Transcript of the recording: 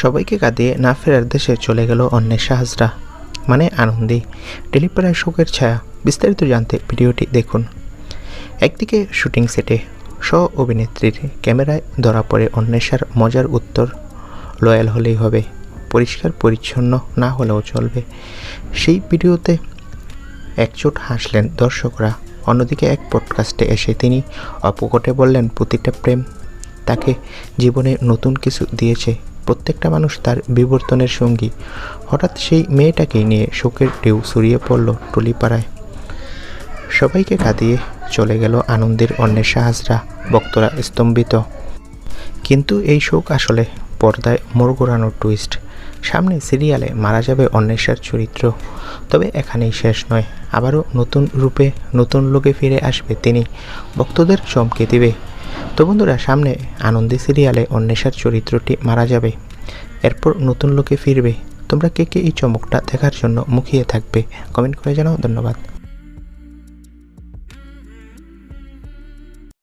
সবাইকে কাঁদিয়ে না ফেরার দেশে চলে গেল অন্বেষা হাজরা। মানে আনন্দে। টেলিপাড়ায় শোকের ছায়া। বিস্তারিত জানতে ভিডিওটি দেখুন। একদিকে শুটিং সেটে সহ অভিনেত্রীর ক্যামেরায় ধরা পড়ে অন্বেষার মজার উত্তর, লয়াল হলেই হবে। পরিষ্কার, পরিচ্ছন্ন না হলেও চলবে। সেই ভিডিওতে একচোট হাসলেন দর্শকরা। অন্যদিকে এক পডকাস্টে এসে তিনি অপকটে বললেন, প্রতিটা প্রেম তাকে জীবনে নতুন কিছু দিয়েছে। প্রত্যেকটা মানুষ তার বিবর্তনের সঙ্গী। হঠাৎ সেই মেয়েটাকে নিয়ে শোকের ঢেউ ছড়িয়ে পড়ল টলিপাড়ায়। সবাইকে কাঁদিয়ে চলে গেল আনন্দের অন্বেষা হাজরা, ভক্তরা স্তম্ভিত। কিন্তু এই শোক আসলে পর্দায় মোড় ঘোরানোর টুইস্ট সামনে সিরিয়ালে মারা যাবে অন্বেষার চরিত্র। তবে এখানেই শেষ নয়, আবারও নতুন রূপে নতুন লোকে ফিরে আসবে তিনি। ভক্তদের চমকে দিবে তো বন্ধুরা, সামনে আনন্দে সিরিয়ালে অন্বেষার চরিত্রটি মারা যাবে। এরপর নতুন লোকে ফিরবে। তোমরা কে কে এই চমকটা দেখার জন্য মুখিয়ে থাকবে? কমেন্ট করে জানাও। ধন্যবাদ।